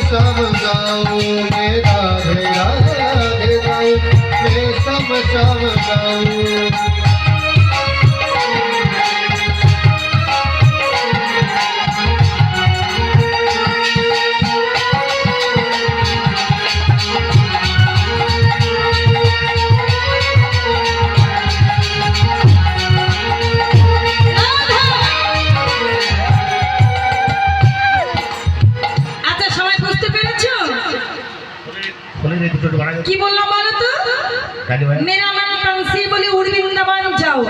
સમજાવું મેરા ભેરા મેં સમજાવું মেরা মন पंछी বলে উড় বৃন্দাবন যাও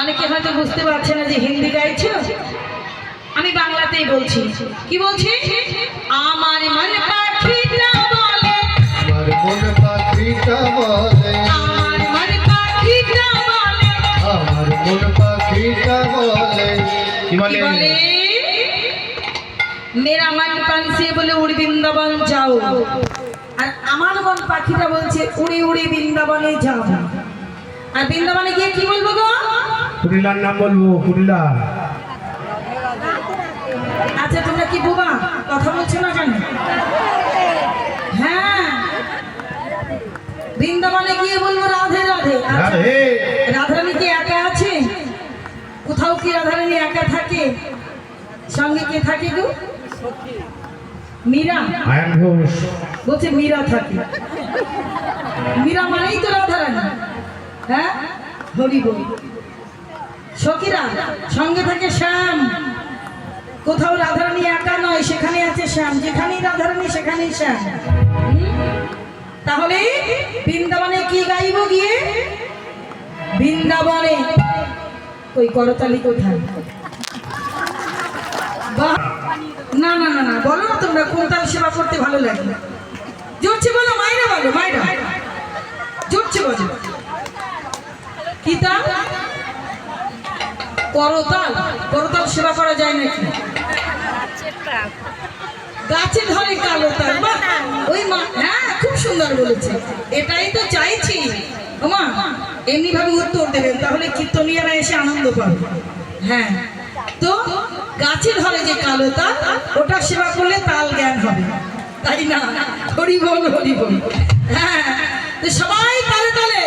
অনেকে হয়তো বুঝতে পারছে না যে হিন্দি গাইছো। আমি বাংলাতেই বলছি। কি বলছি? আমার মন পাখিটা বলে। আমার মন পাখিটা বলে। আমার মন পাখিটা বলে। আমার মন পাখিটা বলে। কি বলে? মেরা মন পানসি বলে উড়ি বৃন্দাবন যাও। আর আমার মন পাখিটা বলছে উড়ে উড়ে বৃন্দাবনে যাও। আর বৃন্দাবনে গিয়ে কি বলব গো? কুড়িলার নাম বলব কুড়িলা আচ্ছা তোমরা কি বোবা? কথা বলছো না কেন? হ্যাঁ। বৃন্দাবনে গিয়ে বলব রাধে রাধে। আচ্ছা, রাধে। রাধারানী কি একা আছে? কোথাও কি রাধারানী একা থাকে? সঙ্গে কে থাকে গো? মীরা। আয়ান ঘোষ বলছে মীরা থাকে। মীরা মানেই তো রাধারানী হ্যাঁ? হরি বল। সখীরা সঙ্গে থাকে শ্যাম। কোথাও রাধারানী একা নয় সেখানে আছে শ্যাম। যেখানেই রাধারানী সেখানেই শ্যাম। তাহলে বৃন্দাবনে কি গাইব গিয়ে? বৃন্দাবনে। ওই করতালি কোথায়? বাহ! না না না না, বলো না তোমরা কোন সেবা করতে ভালো লাগে? জুটছে বলো মাইরা বলো মাইরা জুটছে বলো। কি তাল? করতাল করতাল সেবা করা যায় নাকি? গাছে ধরে কালো তাল, বাহ! ওই মা হ্যাঁ খুব সুন্দর বলেছে। এটাই তো চাইছি। ওমা এমনি ভাবে উত্তর দেবেন, তাহলে কীর্তনিয়ারা এসে আনন্দ পাবে। হ্যাঁ। তো গাছের ধরে যে কালো তাল, ওটা সেবা করলে তাল জ্ঞান হবে। তাই না? হরি বল, হরি হ্যাঁ সবাই তালে তালে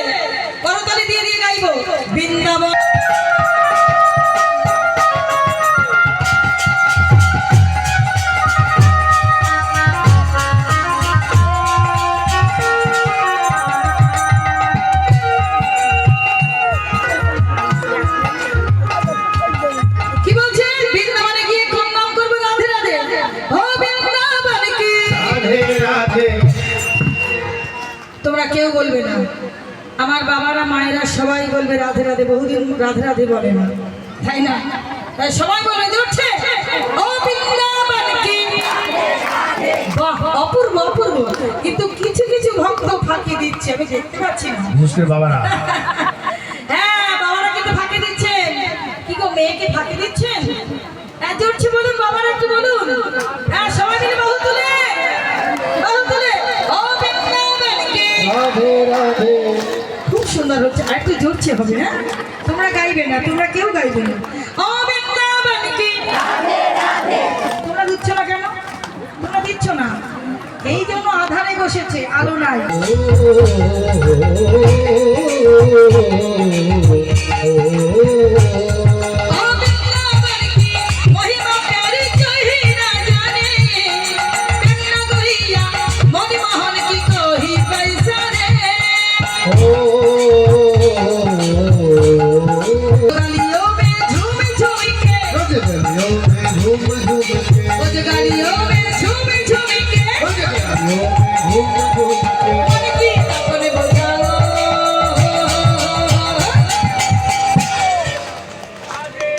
তোমরা কেউ বলবে না। আমার বাবারা, মায়েরা সবাই বলবে রাধে রাধে, বহুদিন রাধে রাধে বলে না। তাই না? তাই সবাই বলে উঠছে। ও অপূর্ব অপূর্ব। কিন্তু কিছু কিছু ভক্ত ফাঁকি দিচ্ছে, আমি দেখতে পাচ্ছি না। বাবারা একটু জোরছে হবে না তোমরা গাইবে না তোমরা কেউ গাইবে না ও তোমরা দিচ্ছ না কেন তোমরা দিচ্ছ না এই জন্য আধারে বসেছে আলো নাই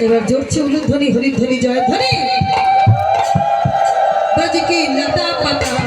এবার জোরছে উলুধ্বনি হরিধ্বনি জয় ধ্বনি ব্রজ কি লতা পাতা।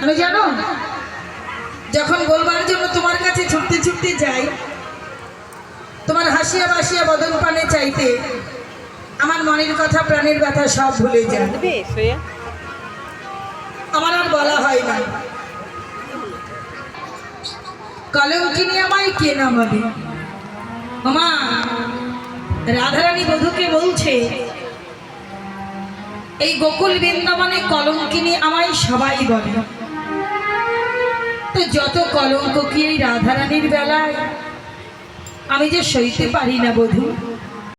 তুমি জানো? যখন বলবার জন্য তোমার কাছে ছুটতে ছুটতে যাই তোমার হাসিয়া বাসিয়া বদন পানে চাইতে আমার মনের কথা প্রাণের ব্যথা সব ভুলে যায়। আমার আর বলা হয় না। কলঙ্কিনী আমায় কে নামাবে? মামা রাধারানী বধুকে বলছে এই গোকুল বৃন্দাবনে কলঙ্কিনী আমায় সবাই বলে। তো যত কলঙ্ক কি এই রাধারানীর বেলায়? আমি যে সইতে পারি না বধূ।